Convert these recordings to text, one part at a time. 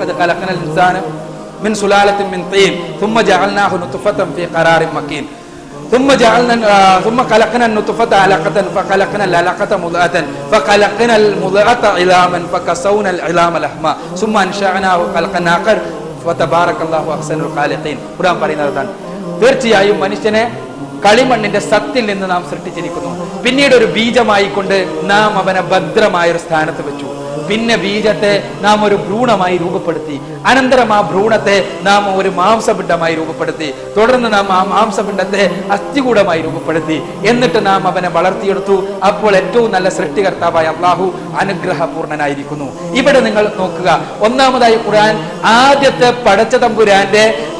ലഖദ് ഖലഖനൽ ഇൻസാന മിൻ സുലാലത്തിൻ മിൻ തീൻ ثم جعلناه نطفة في قرار مكين ثم جعلنا آه، ثم خلقنا النطفة علقة فخلقنا العلقة مضغة فخلقنا المضغة عظاما فكسونا العظام لحما ثم أنشأناه خلقا آخر فتبارك الله أحسن الخالقين ഖുർആൻ പറയുന്നത് അതാണ് തീർച്ചയായും മനുഷ്യനെ കളിമണ്ണിന്റെ സത്തിൽ നിന്ന് നാം സൃഷ്ടിച്ചിരിക്കുന്നു പിന്നീട് ഒരു ബീജമായിക്കൊണ്ട് നാം അവനെ ഭദ്രമായ ഒരു സ്ഥാനത്ത് വെച്ചു പിന്നെ ബീജത്തെ നാം ഒരു ഭ്രൂണമായി രൂപപ്പെടുത്തി. അനന്തരം ആ ഭ്രൂണത്തെ നാം ഒരു മാംസപിണ്ഡമായി രൂപപ്പെടുത്തി. തുടർന്ന് നാം ആ മാംസപിണ്ഡത്തെ അസ്ഥികൂടമായി രൂപപ്പെടുത്തി. എന്നിട്ട് നാം അവനെ വളർത്തിയെടുത്തു. അപ്പോൾ ഏറ്റവും നല്ല സൃഷ്ടികർത്താവായ അള്ളാഹു അനുഗ്രഹപൂർണനായിരിക്കുന്നു. ഇവിടെ നിങ്ങൾ നോക്കുക. ഒന്നാമതായി ഖുർആൻ ആദ്യത്തെ പടച്ച തമ്പുരാന്റെ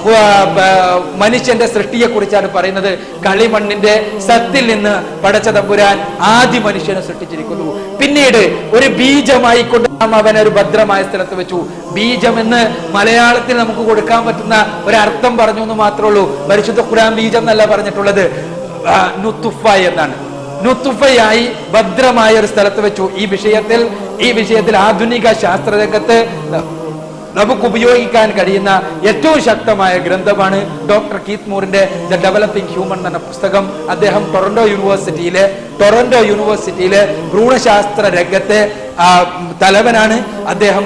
മനുഷ്യന്റെ സൃഷ്ടിയെ കുറിച്ചാണ് പറയുന്നത്. കളിമണ്ണിന്റെ സത്തിൽ നിന്ന് പടച്ച തമ്പുരാൻ ആദ്യ മനുഷ്യനെ സൃഷ്ടിച്ചിരിക്കുന്നു. പിന്നീട് ഒരു ബീജമായി കൊണ്ട് നാം അവനെ ഒരു ഭദ്രമായ സ്ഥലത്ത് വെച്ചു. ബീജം എന്ന് മലയാളത്തിൽ നമുക്ക് കൊടുക്കാൻ പറ്റുന്ന ഒരു അർത്ഥം പറഞ്ഞു എന്ന് മാത്രമേ ഉള്ളൂ. പരിശുദ്ധ ഖുരാൻ ബീജം എന്നല്ല പറഞ്ഞിട്ടുള്ളത്. നുത്തുഫ എന്നാണ്. നുത്തുഫയായി ഭദ്രമായ ഒരു സ്ഥലത്ത് വെച്ചു. ഈ വിഷയത്തിൽ ഈ വിഷയത്തിൽ ആധുനിക ശാസ്ത്രരംഗത്ത് നമുക്ക് ഉപയോഗിക്കാൻ കഴിയുന്ന ഏറ്റവും ശക്തമായ ഗ്രന്ഥമാണ് ഡോക്ടർ കീത്ത് മൂറിന്റെ ദ ഡെവലപ്പിംഗ് ഹ്യൂമൻ എന്ന പുസ്തകം. അദ്ദേഹം ടൊറന്റോ യൂണിവേഴ്സിറ്റിയിലെ ടൊറന്റോ യൂണിവേഴ്സിറ്റിയിലെ ഭ്രൂണശാസ്ത്ര രംഗത്തെ തലവനാണ്. അദ്ദേഹം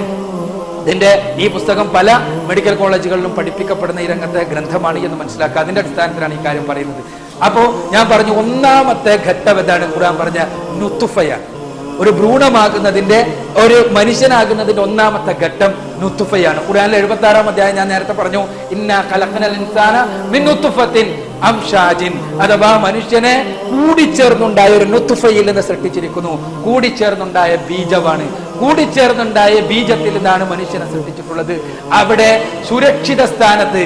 ഇതിന്റെ ഈ പുസ്തകം പല മെഡിക്കൽ കോളേജുകളിലും പഠിപ്പിക്കപ്പെടുന്ന ഈ രംഗത്തെ ഗ്രന്ഥമാണ് എന്ന് മനസ്സിലാക്കുക. അതിന്റെ അടിസ്ഥാനത്തിലാണ് ഈ കാര്യം പറയുന്നത്. അപ്പോ ഞാൻ പറഞ്ഞു ഒന്നാമത്തെ ഘട്ടം എന്താണ്? ഖുർആൻ പറഞ്ഞ നുത്തുഫയാണ് ഒരു ഭ്രൂണമാകുന്നതിന്റെ ഒരു മനുഷ്യനാകുന്നതിന്റെ ഒന്നാമത്തെ ഘട്ടം നുത്തുഫയാണ്. ഖുർആനിലെ എഴുപത്തി ആറാം അധ്യായം ഞാൻ നേരത്തെ പറഞ്ഞു ഇന്ന ഇൻസാന മിൻ അഥവാ മനുഷ്യനെ കൂടിച്ചേർന്നുണ്ടായ ഒരു നുത്തുഫയിൽ നിന്ന് സൃഷ്ടിച്ചിരിക്കുന്നു. കൂടിച്ചേർന്നുണ്ടായ ബീജമാണ്. കൂടിച്ചേർന്നുണ്ടായ ബീജത്തിൽ നിന്നാണ് മനുഷ്യനെ സൃഷ്ടിച്ചിട്ടുള്ളത്. അവിടെ സുരക്ഷിത സ്ഥാനത്ത്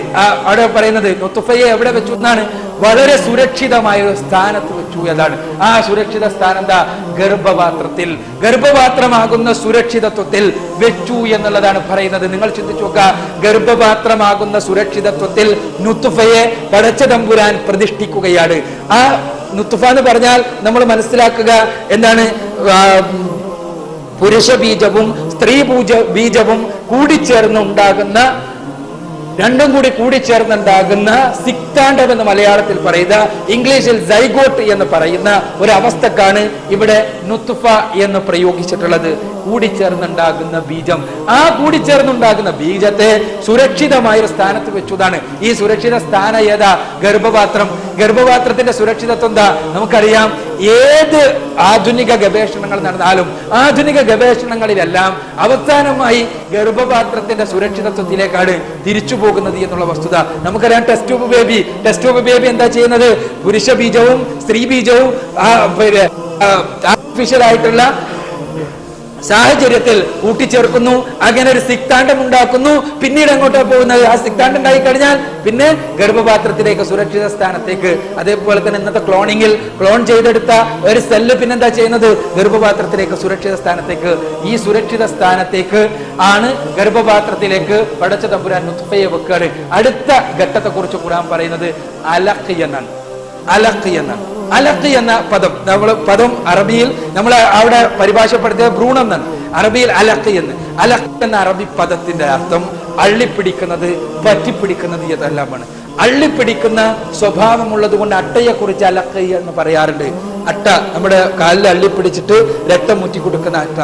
അവിടെ പറയുന്നത് നുത്തുഫയെ എവിടെ വെച്ചു എന്നാണ്? വളരെ സുരക്ഷിതമായ ഒരു സ്ഥാനത്ത് വെച്ചു എന്നാണ്. ആ സുരക്ഷിത സ്ഥാനം എന്താ ഗർഭപാത്രത്തിൽ. ഗർഭപാത്രമാകുന്ന സുരക്ഷിതത്വത്തിൽ വെച്ചു എന്നുള്ളതാണ് പറയുന്നത്. നിങ്ങൾ ചിന്തിച്ചു നോക്കുക ഗർഭപാത്രമാകുന്ന സുരക്ഷിതത്വത്തിൽ നുത്തുഫയെ പടച്ച തമ്പുരാൻ പ്രതിഷ്ഠിക്കുകയാണ്. ആ നുത്തുഫ എന്ന് പറഞ്ഞാൽ നമ്മൾ മനസ്സിലാക്കുക എന്താണ് പുരുഷ ബീജവും സ്ത്രീ ബീജവും കൂടിച്ചേർന്ന് ഉണ്ടാകുന്ന രണ്ടും കൂടി കൂടി കൂടിച്ചേർന്നുണ്ടാകുന്ന സിക്താണ്ടം എന്ന് മലയാളത്തിൽ പറയുന്ന ഇംഗ്ലീഷിൽ സൈഗോട്ട് എന്ന് പറയുന്ന ഒരു അവസ്ഥക്കാണ് ഇവിടെ നുത്തുഫ എന്ന് പ്രയോഗിച്ചിട്ടുള്ളത്. കൂടിച്ചേർന്നുണ്ടാകുന്ന ബീജം. ആ കൂടിച്ചേർന്നുണ്ടാകുന്ന ബീജത്തെ സുരക്ഷിതമായ ഒരു സ്ഥാനത്ത് വെച്ചതാണ്. ഈ സുരക്ഷിത സ്ഥാനം ഏതാ? ഗർഭപാത്രം. ഗർഭപാത്രത്തിന്റെ സുരക്ഷിതത്വം എന്താ? നമുക്കറിയാം. ഏത് ആധുനിക ഗവേഷണങ്ങൾ നടന്നാലും ആധുനിക ഗവേഷണങ്ങളിലെല്ലാം അവസാനമായി ഗർഭപാത്രത്തിന്റെ സുരക്ഷിതത്വത്തിലേക്കാണ് തിരിച്ചു പോകുന്നത് എന്നുള്ള വസ്തുത. നമുക്കറിയാം test tube baby test tube baby എന്താ ചെയ്യുന്നത്? പുരുഷ ബീജവും സ്ത്രീ ബീജവും ആർട്ടിഫിഷ്യൽ ആയിട്ടുള്ള സാഹചര്യത്തിൽ കൂട്ടിച്ചേർക്കുന്നു അങ്ങനെ ഒരു സിക്താണ്ടം ഉണ്ടാക്കുന്നു. പിന്നീട് അങ്ങോട്ടാണ് പോകുന്നത്? ആ സിക്താണ്ടം ഉണ്ടായി കഴിഞ്ഞാൽ പിന്നെ ഗർഭപാത്രത്തിലേക്ക് സുരക്ഷിത സ്ഥാനത്തേക്ക്. അതേപോലെ തന്നെ ഇന്നത്തെ ക്ലോണിങ്ങിൽ ക്ലോൺ ചെയ്തെടുത്ത ഒരു സെല്ല് പിന്നെന്താ ചെയ്യുന്നത്? ഗർഭപാത്രത്തിലേക്ക് സുരക്ഷിത സ്ഥാനത്തേക്ക്. ഈ സുരക്ഷിത സ്ഥാനത്തേക്ക് ആണ് ഗർഭപാത്രത്തിലേക്ക് പടച്ച തമ്പുരാൻ നുത്ഫയെ വെക്കുകയാണ് അടുത്ത ഘട്ടത്തെ കുറിച്ച് കൂടാൻ പറയുന്നത് അലഖ് എന്നാണ് അലഖ് എന്നാണ് അലഖ് എന്ന പദം. നമ്മൾ പദം അറബിയിൽ നമ്മൾ അവിടെ പരിഭാഷപ്പെടുത്തിയ ഭ്രൂണം എന്നാണ്. അറബിയിൽ അലഖ് എന്ന്. അലഖ് എന്ന അറബി പദത്തിന്റെ അർത്ഥം അള്ളിപ്പിടിക്കുന്നത് പറ്റിപ്പിടിക്കുന്നത് ഇതെല്ലാമാണ്. അള്ളിപ്പിടിക്കുന്ന സ്വഭാവമുള്ളത് കൊണ്ട് അട്ടയെ കുറിച്ച് അലഖ് എന്ന് പറയാറുണ്ട്. അട്ട നമ്മുടെ കാലിൽ അള്ളിപ്പിടിച്ചിട്ട് രക്തം ഊറ്റി കൊടുക്കുന്ന അട്ട.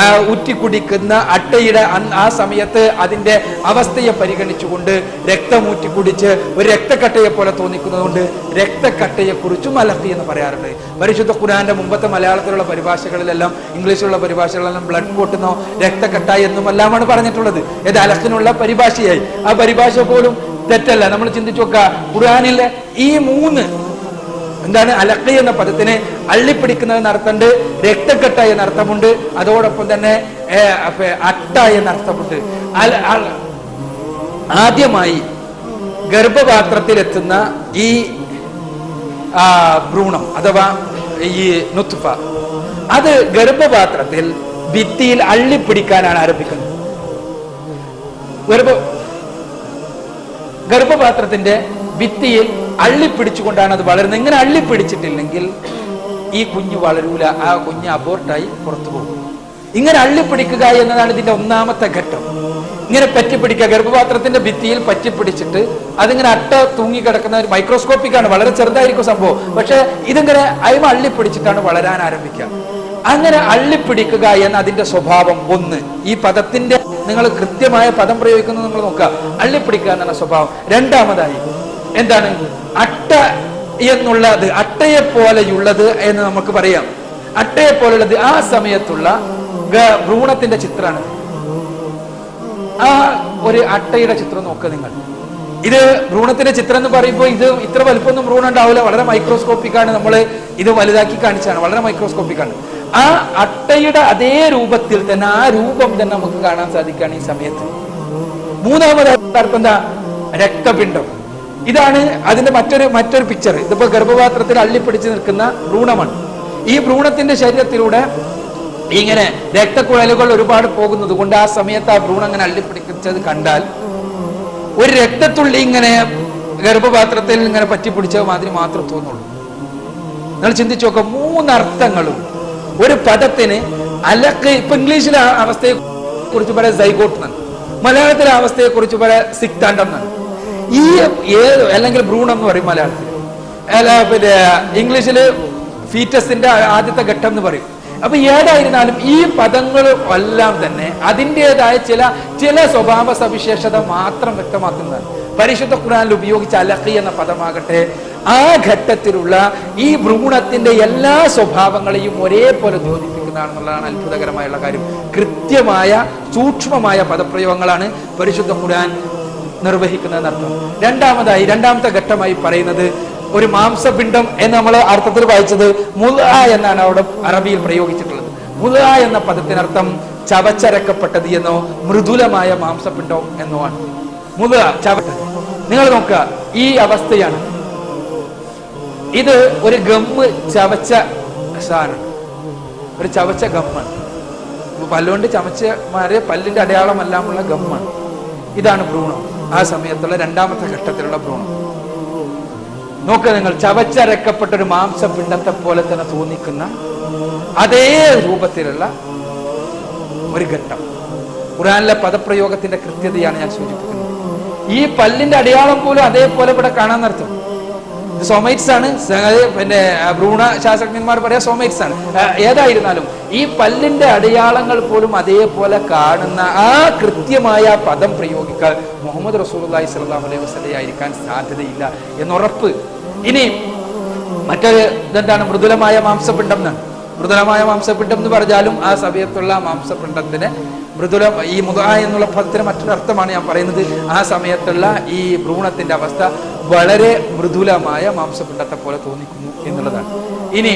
ആ ഊറ്റി കുടിക്കുന്ന അട്ടയുടെ ആ സമയത്ത് അതിന്റെ അവസ്ഥയെ പരിഗണിച്ചുകൊണ്ട് രക്തം ഊറ്റി കുടിച്ച് ഒരു രക്തക്കട്ടയെ പോലെ തോന്നിക്കുന്നതുകൊണ്ട് രക്തക്കട്ടയെ കുറിച്ചും അലഫി എന്ന് പറയാറുണ്ട്. പരിശുദ്ധ ഖുരാന്റെ മുമ്പത്തെ മലയാളത്തിലുള്ള പരിഭാഷകളിലെല്ലാം ഇംഗ്ലീഷിലുള്ള പരിഭാഷകളിലെല്ലാം ബ്ലഡ് പൊട്ടുന്നോ രക്തക്കട്ട എന്നുമെല്ലാമാണ് പറഞ്ഞിട്ടുള്ളത്. ഇത് അലഫിനുള്ള പരിഭാഷയായി. ആ പരിഭാഷ പോലും തെറ്റല്ല. നമ്മൾ ചിന്തിച്ചു നോക്കുക ഖുറാനിലെ ഈ മൂന്ന് എന്താണ് അലക്കി എന്ന പദത്തിന് അള്ളിപ്പിടിക്കുന്നത് അർത്ഥമുണ്ട് രക്തക്കെട്ട എന്ന അർത്ഥമുണ്ട് അതോടൊപ്പം തന്നെ അട്ട എന്ന അർത്ഥമുണ്ട്. ആദ്യമായി ഗർഭപാത്രത്തിലെത്തുന്ന ഈ ഭ്രൂണം അഥവാ ഈ നുത്ഫ അത് ഗർഭപാത്രത്തിൽ ഭിത്തിയിൽ അള്ളിപ്പിടിക്കാനാണ് ആരംഭിക്കുന്നത്. ഗർഭ ഗർഭപാത്രത്തിന്റെ ഭിത്തിയിൽ അള്ളിപ്പിടിച്ചുകൊണ്ടാണ് അത് വളരുന്നത്. ഇങ്ങനെ അള്ളിപ്പിടിച്ചിട്ടില്ലെങ്കിൽ ഈ കുഞ്ഞ് വളരൂല. ആ കുഞ്ഞ് അബോർട്ടായി പുറത്തു പോകും. ഇങ്ങനെ അള്ളിപ്പിടിക്കുക എന്നതാണ് ഇതിന്റെ ഒന്നാമത്തെ ഘട്ടം. ഇങ്ങനെ പറ്റിപ്പിടിക്കുക. ഗർഭപാത്രത്തിന്റെ ഭിത്തിയിൽ പറ്റിപ്പിടിച്ചിട്ട് അതിങ്ങനെ അട്ട തൂങ്ങി കിടക്കുന്ന ഒരു മൈക്രോസ്കോപ്പിക് ആണ്. വളരെ ചെറുതായിരിക്കും സംഭവം. പക്ഷെ ഇതിങ്ങനെ അയിമ അള്ളിപ്പിടിച്ചിട്ടാണ് വളരാൻ ആരംഭിക്കുക. അങ്ങനെ അള്ളിപ്പിടിക്കുക എന്ന അതിന്റെ സ്വഭാവം ഒന്ന്. ഈ പദത്തിന്റെ നിങ്ങൾ കൃത്യമായ പദം പ്രയോഗിക്കുന്നത് നിങ്ങൾ നോക്കുക. അള്ളിപ്പിടിക്കുക എന്നുള്ള സ്വഭാവം. രണ്ടാമതായി എന്താണ്? അട്ട എന്നുള്ളത് അട്ടയെ പോലെയുള്ളത് എന്ന് നമുക്ക് പറയാം. അട്ടയെ പോലുള്ളത് ആ സമയത്തുള്ള ഭ്രൂണത്തിന്റെ ചിത്രമാണ് ആ ഒരു അട്ടയുടെ ചിത്രം നോക്കുക നിങ്ങൾ. ഇത് ഭ്രൂണത്തിന്റെ ചിത്രം എന്ന് പറയുമ്പോൾ ഇത് ഇത്ര വലുപ്പമൊന്നും ഭ്രൂണം ഉണ്ടാവില്ല. വളരെ മൈക്രോസ്കോപ്പിക്കാണ് നമ്മൾ ഇത് വലുതാക്കി കാണിച്ചാണ് വളരെ മൈക്രോസ്കോപ്പിക് ആണ്. ആ അട്ടയുടെ അതേ രൂപത്തിൽ തന്നെ ആ രൂപം തന്നെ നമുക്ക് കാണാൻ സാധിക്കുകയാണ് ഈ സമയത്ത്. മൂന്നാമത് എന്താ? രക്തപിണ്ഡം. ഇതാണ് അതിന്റെ മറ്റൊരു മറ്റൊരു പിക്ചർ ഇതിപ്പോ ഗർഭപാത്രത്തിൽ അള്ളിപ്പിടിച്ച് നിൽക്കുന്ന ഭ്രൂണമാണ് ഈ ഭ്രൂണത്തിന്റെ ശരീരത്തിലൂടെ ഇങ്ങനെ രക്തക്കുഴലുകൾ ഒരുപാട് പോകുന്നത് കൊണ്ട് ആ സമയത്ത് ആ ഭ്രൂണം അങ്ങനെ അള്ളിപ്പിടിച്ചത് കണ്ടാൽ ഒരു രക്തത്തുള്ളി ഇങ്ങനെ ഗർഭപാത്രത്തിൽ ഇങ്ങനെ പറ്റിപ്പിടിച്ച മാതിരി മാത്രം തോന്നുള്ളൂ. നിങ്ങൾ ചിന്തിച്ചു നോക്കുക മൂന്നർത്ഥങ്ങളും. ഒരു പദത്തിന് അലക്ക് ഇപ്പൊ ഇംഗ്ലീഷിലെ അവസ്ഥയെ കുറിച്ച് പറയാൻ സൈഗോട്ട് മലയാളത്തിലെ അവസ്ഥയെ കുറിച്ച് പറയാൻ സിക്താണ്ടം എന്നാണ് ഈ ഏത് അല്ലെങ്കിൽ ഭ്രൂണം എന്ന് പറയും മലയാളത്തിൽ. പിന്നെ ഇംഗ്ലീഷിൽ ഫീറ്റസിന്റെ ആദ്യത്തെ ഘട്ടം എന്ന് പറയും. അപ്പൊ ഏതായിരുന്നാലും ഈ പദങ്ങൾ എല്ലാം തന്നെ അതിന്റെതായ ചില ചില സ്വഭാവ സവിശേഷത മാത്രം വ്യക്തമാക്കുന്നതാണ്. പരിശുദ്ധ ഖുറാനിൽ ഉപയോഗിച്ച അലഖി എന്ന പദമാകട്ടെ ആ ഘട്ടത്തിലുള്ള ഈ ഭ്രൂണത്തിന്റെ എല്ലാ സ്വഭാവങ്ങളെയും ഒരേപോലെ ദ്യോതിപ്പിക്കുന്നതാണെന്നുള്ളതാണ് അത്ഭുതകരമായുള്ള കാര്യം. കൃത്യമായ സൂക്ഷ്മമായ പദപ്രയോഗങ്ങളാണ് പരിശുദ്ധ ഖുർആൻ നിർവഹിക്കുന്നതെന്നർത്ഥം രണ്ടാമതായി രണ്ടാമത്തെ ഘട്ടമായി പറയുന്നത് ഒരു മാംസപിണ്ഡം എന്ന് നമ്മൾ അർത്ഥത്തിൽ വായിച്ചത് മുല എന്നാണ് അവിടെ അറബിയിൽ പ്രയോഗിച്ചിട്ടുള്ളത്. മുല എന്ന പദത്തിനർത്ഥം ചവച്ചരക്കപ്പെട്ടത് എന്നോ മൃദുലമായ മാംസപിണ്ഡം എന്നോ ആണ്. മുല ചവട്ട നിങ്ങൾ നോക്കുക ഈ അവസ്ഥയാണ്. ഇത് ഒരു ഗമ്മ് ചവച്ച സാധനം. ഒരു ചവച്ച ഗമ്മാണ്. പല്ലുകൊണ്ട് ചമച്ച മാറിയ പല്ലിന്റെ അടയാളമല്ലാമുള്ള ഗമ്മാണ്. ഇതാണ് ഭ്രൂണം. ആ സമയത്തുള്ള രണ്ടാമത്തെ ഘട്ടത്തിലുള്ള ഭ്രൂണം. നോക്കുക നിങ്ങൾ ചവച്ചരക്കപ്പെട്ട ഒരു മാംസപിണ്ഡത്തെ പോലെ തന്നെ തോന്നിക്കുന്ന അതേ രൂപത്തിലുള്ള ഒരു ഘട്ടം. ഖുറാനിലെ പദപ്രയോഗത്തിന്റെ കൃത്യതയാണ് ഞാൻ സൂചിപ്പിക്കുന്നത്. ഈ പല്ലിന്റെ അടയാളം പോലും അതേപോലെ ഇവിടെ കാണാൻ നിർത്തും സോമൈറ്റ്സ് ആണ്. പിന്നെ ഭ്രൂണ ശാസ്ത്രജ്ഞന്മാർ പറയാ സോമൈറ്റ്സ് ആണ്. ഏതായിരുന്നാലും ഈ പല്ലിന്റെ അടയാളങ്ങൾ പോലും അതേപോലെ കാണുന്ന ആ കൃത്യമായ പദം പ്രയോഗിക്കാൻ മുഹമ്മദ് റസൂലി സ്വലാം അലൈഹി വസ്ലയായിരിക്കാൻ സാധ്യതയില്ല എന്നുറപ്പ്. ഇനി മറ്റൊരു ഇതെന്താണ് മൃദുലമായ മാംസപിണ്ടം എന്നാണ് മൃദുലമായ മാംസപിണ്ഡം എന്ന് പറഞ്ഞാലും ആ സമയത്തുള്ള മാംസപിണ്ഡത്തിന് മൃദുല ഈ മുത എന്നുള്ള പദത്തിന് മറ്റൊരു അർത്ഥമാണ് ഞാൻ പറയുന്നത്. ആ സമയത്തുള്ള ഈ ഭ്രൂണത്തിന്റെ അവസ്ഥ വളരെ മൃദുലമായ മാംസപിണ്ഡത്തെ പോലെ തോന്നിക്കുന്നു എന്നുള്ളതാണ്. ഇനി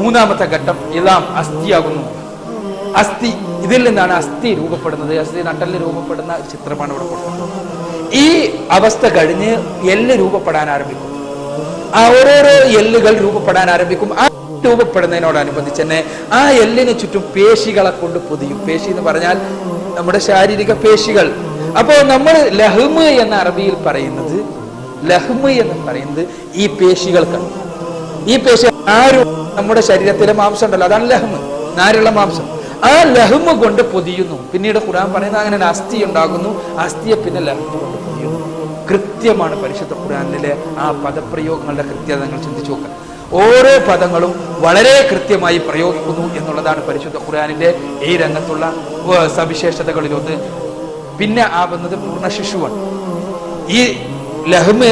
മൂന്നാമത്തെ ഘട്ടം ഇതാം അസ്ഥിയാകുന്നു. അസ്ഥി ഇതിൽ നിന്നാണ് അസ്ഥി രൂപപ്പെടുന്നത്. അസ്ഥി നട്ടലിൽ രൂപപ്പെടുന്ന ചിത്രമാണ് ഇവിടെ കൊടുക്കുന്നത് ഈ അവസ്ഥ കഴിഞ്ഞ് എല്ല് രൂപപ്പെടാൻ ആരംഭിക്കും. ആ ഓരോരോ എല്ലുകൾ രൂപപ്പെടാൻ ആരംഭിക്കും. രൂപപ്പെടുന്നതിനോടനുബന്ധിച്ച് തന്നെ ആ എല്ലിന് ചുറ്റും പേശികളെ കൊണ്ട് പൊതിയും. പേശി എന്ന് പറഞ്ഞാൽ നമ്മുടെ ശാരീരിക പേശികൾ. അപ്പോൾ നമ്മൾ ലഹ്മ് എന്ന അറബിയിൽ പറയുന്നത് ലഹ്മ് എന്ന് പറയുന്നത് ഈ പേശികൾക്കാണ്. ഈ പേശി ആരും നമ്മുടെ ശരീരത്തിലെ മാംസം ഉണ്ടല്ലോ അതാണ് ലഹ്മ് നാരുള്ള മാംസം. ആ ലഹ്മ് കൊണ്ട് പൊതിയുന്നു. പിന്നീട് ഖുർആൻ പറയുന്നത് അങ്ങനെ അസ്ഥി ഉണ്ടാകുന്നു. അസ്ഥിയെ പിന്നെ ലഹ്മ കൊണ്ട് പൊതിയുന്നു. കൃത്യമാണ് പരിശുദ്ധ ഖുർആനിലെ ആ പദപ്രയോഗങ്ങളുടെ കൃത്യത നിങ്ങൾ ചിന്തിച്ചു നോക്കുക. ഓരോ പദങ്ങളും വളരെ കൃത്യമായി പ്രയോഗിക്കുന്നു എന്നുള്ളതാണ് പരിശുദ്ധ ഖുർആാനിന്റെ ഈ രംഗത്തുള്ള സവിശേഷതകളിലൊന്ന്. പിന്നെ ആവുന്നത് പൂർണ ശിശുവാണ്. ഈ ലഹ്മ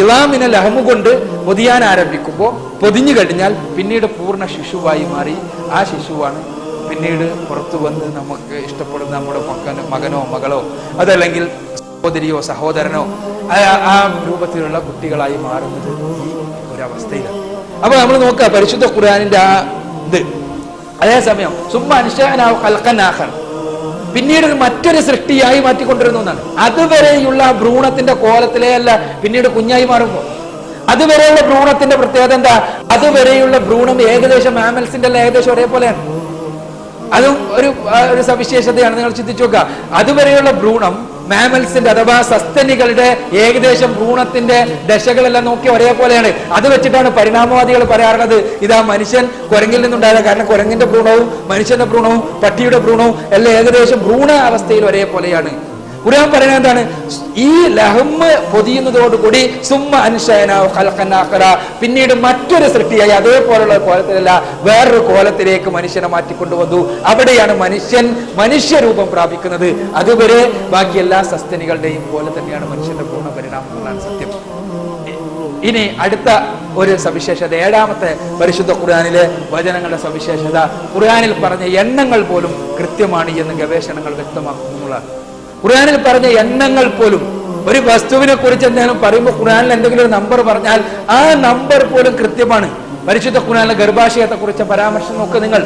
ഇളാമിനെ ലഹ്മ് കൊണ്ട് പൊതിയാൻ ആരംഭിക്കുമ്പോൾ പൊതിഞ്ഞു കഴിഞ്ഞാൽ പിന്നീട് പൂർണ ശിശുവായി മാറി ആ ശിശുവാണ് പിന്നീട് പുറത്തു വന്ന് നമുക്ക് ഇഷ്ടപ്പെടുന്ന നമ്മുടെ മകനോ മകനോ മകളോ അതല്ലെങ്കിൽ സഹോദരിയോ സഹോദരനോ ആ രൂപത്തിലുള്ള കുട്ടികളായി മാറുന്നത് ഈ ഒരവസ്ഥയിലാണ്. അപ്പൊ നമ്മൾ നോക്കുക പരിശുദ്ധ ഖുർആാനിന്റെ ആ ഇത്. അതേസമയം സുമ്മ അനുഷ്ഠാനാവ് കൽക്കനാഹർ പിന്നീട് മറ്റൊരു സൃഷ്ടിയായി മാറ്റിക്കൊണ്ടിരുന്നു എന്നാണ്. അതുവരെയുള്ള ഭ്രൂണത്തിന്റെ കോലത്തിലേ അല്ല പിന്നീട് കുഞ്ഞായി മാറുമ്പോൾ. അതുവരെയുള്ള ഭ്രൂണത്തിന്റെ പ്രത്യേകത എന്താ? അതുവരെയുള്ള ഭ്രൂണം ഏകദേശം മാമൽസിന്റെ അല്ല ഏകദേശം ഒരേപോലെയാണ്. അതും ഒരു ഒരു സവിശേഷതയാണ്. നിങ്ങൾ ചിന്തിച്ചു നോക്കുക. അതുവരെയുള്ള ഭ്രൂണം മാമൽസിന്റെ അഥവാ സസ്തനികളുടെ ഏകദേശം ഭ്രൂണത്തിന്റെ ദശകളെല്ലാം നോക്കി ഒരേപോലെയാണ്. അത് വെച്ചിട്ടാണ് പരിണാമവാദികൾ പറയാറുള്ളത്. ഇതാ മനുഷ്യൻ കുരങ്ങിൽ നിന്നുണ്ടായത്. കാരണം കുരങ്ങിന്റെ ഭ്രൂണവും മനുഷ്യന്റെ ഭ്രൂണവും പട്ടിയുടെ ഭ്രൂണവും എല്ലാം ഏകദേശം ഭ്രൂണ അവസ്ഥയിൽ ഒരേപോലെയാണ്. ഖുർആൻ പറയുന്നത് എന്താണ്? ഈ ലഹമ്മ് പൊതിയുന്നതോടുകൂടി സുമ്മ അനുശയനാവ് ഖൽഖനാഖറ പിന്നീട് മറ്റൊരു സൃഷ്ടിയായി അതേപോലുള്ള കോലത്തിലല്ല വേറൊരു കോലത്തിലേക്ക് മനുഷ്യനെ മാറ്റിക്കൊണ്ടുവന്നു. അവിടെയാണ് മനുഷ്യൻ മനുഷ്യരൂപം പ്രാപിക്കുന്നത്. അതുവരെ ബാക്കി എല്ലാ സസ്തനികളുടെയും പോലെ തന്നെയാണ് മനുഷ്യന്റെ പൂർണ പരിണാമം എന്നാണ് സത്യം. ഇനി അടുത്ത ഒരു സവിശേഷത ഏഴാമത്തെ പരിശുദ്ധ ഖുർആനിലെ വചനങ്ങളുടെ സവിശേഷത. ഖുർആനിൽ പറഞ്ഞ എണ്ണങ്ങൾ പോലും കൃത്യമാണ് എന്ന് ഗവേഷണങ്ങൾ വ്യക്തമാക്കുന്നു എന്നുള്ളതാണ് ഖുർആാനിൽ പറഞ്ഞ എണ്ണങ്ങൾ പോലും. ഒരു വസ്തുവിനെ കുറിച്ച് എന്തെങ്കിലും പറയുമ്പോൾ ഖുർആാനിൽ എന്തെങ്കിലും ഒരു നമ്പർ പറഞ്ഞാൽ ആ നമ്പർ പോലും കൃത്യമാണ്. പരിശുദ്ധ ഖുർആാനിലെ ഗർഭാശയത്തെ കുറിച്ച പരാമർശം നോക്കുക നിങ്ങൾ.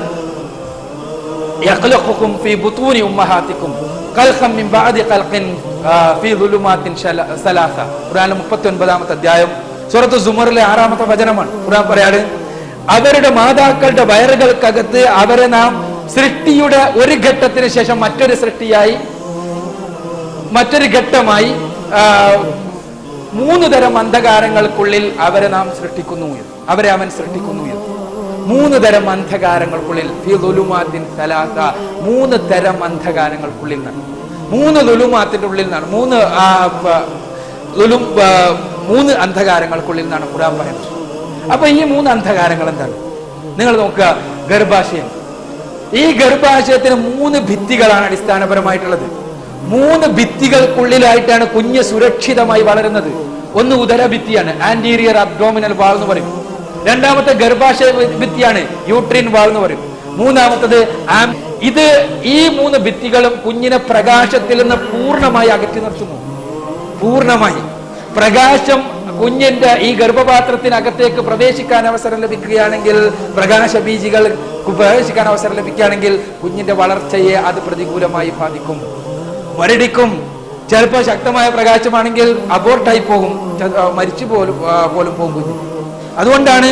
അധ്യായം ആറാമത്തെ വചനമാണ്. ഖുർആൻ അവരുടെ മാതാക്കളുടെ വയറുകൾക്കകത്ത് അവരെ നാം സൃഷ്ടിയുടെ ഒരു ഘട്ടത്തിന് ശേഷം മറ്റൊരു സൃഷ്ടിയായി മറ്റൊരു ഘട്ടമായി മൂന്ന് തരം അന്ധകാരങ്ങൾക്കുള്ളിൽ അവരെ നാം സൃഷ്ടിക്കുന്നു. അവരെ അവൻ സൃഷ്ടിക്കുന്നു. മൂന്ന് തരം അന്ധകാരങ്ങൾക്കുള്ളിൽ മൂന്ന് തരം അന്ധകാരങ്ങൾക്കുള്ളിൽ നിന്നാണ് മൂന്ന് ലുലുമാത്തിന്റെ ഉള്ളിൽ നിന്നാണ് മൂന്ന് മൂന്ന് അന്ധകാരങ്ങൾക്കുള്ളിൽ നിന്നാണ് ഖുർആൻ പറയുന്നത് അപ്പൊ ഈ മൂന്ന് അന്ധകാരങ്ങൾ എന്താണ്? നിങ്ങൾ നോക്കുക ഗർഭാശയം. ഈ ഗർഭാശയത്തിന് മൂന്ന് ഭിത്തികളാണ് അടിസ്ഥാനപരമായിട്ടുള്ളത്. മൂന്ന് ഭിത്തികൾക്കുള്ളിലായിട്ടാണ് കുഞ്ഞ് സുരക്ഷിതമായി വളരുന്നത്. ഒന്ന് ഉദരഭിത്തിയാണ് ആന്റീരിയർ അബ്ഡോമിനൽ വാൾ എന്ന് പറയും. രണ്ടാമത്തെ ഗർഭാശയ ഭിത്തിയാണ് യൂട്രിൻ വാൾ എന്ന് പറയും. മൂന്നാമത്തത് ഇത് ഈ മൂന്ന് ഭിത്തികളും കുഞ്ഞിനെ പ്രകാശത്തിൽ നിന്ന് പൂർണമായി അകറ്റി നിർത്തുന്നു. പൂർണമായി. പ്രകാശം കുഞ്ഞിന്റെ ഈ ഗർഭപാത്രത്തിനകത്തേക്ക് പ്രവേശിക്കാൻ അവസരം ലഭിക്കുകയാണെങ്കിൽ പ്രകാശ ബീജികൾ പ്രവേശിക്കാൻ അവസരം ലഭിക്കുകയാണെങ്കിൽ കുഞ്ഞിന്റെ വളർച്ചയെ അത് പ്രതികൂലമായി ബാധിക്കും. മരടിക്കും ചിലപ്പോൾ ശക്തമായ പ്രകാശമാണെങ്കിൽ അബോർട്ടായി പോകും. മരിച്ചു പോലും പോലും പോകും കുഞ്ഞ്. അതുകൊണ്ടാണ്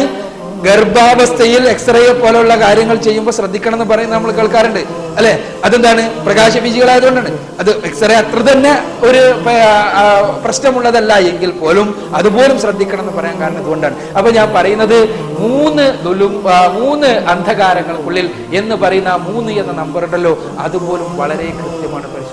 ഗർഭാവസ്ഥയിൽ എക്സ്റേ പോലുള്ള കാര്യങ്ങൾ ചെയ്യുമ്പോൾ ശ്രദ്ധിക്കണം എന്ന് പറയുന്നത് നമ്മൾ കേൾക്കാറുണ്ട്. അല്ലെ? അതെന്താണ്? പ്രകാശ ബീജികളായതുകൊണ്ടാണ് അത് എക്സ്റേ അത്ര തന്നെ ഒരു പ്രശ്നമുള്ളതല്ല എങ്കിൽ പോലും അതുപോലും ശ്രദ്ധിക്കണം എന്ന് പറയാൻ കാരണം ഇതുകൊണ്ടാണ്. അപ്പൊ ഞാൻ പറയുന്നത് മൂന്ന് ദുലും മൂന്ന് അന്ധകാരങ്ങൾക്കുള്ളിൽ എന്ന് പറയുന്ന മൂന്ന് എന്ന നമ്പർ ഉണ്ടല്ലോ അതുപോലും വളരെ കൃത്യമാണ് പദപ്രയോഗങ്ങൾ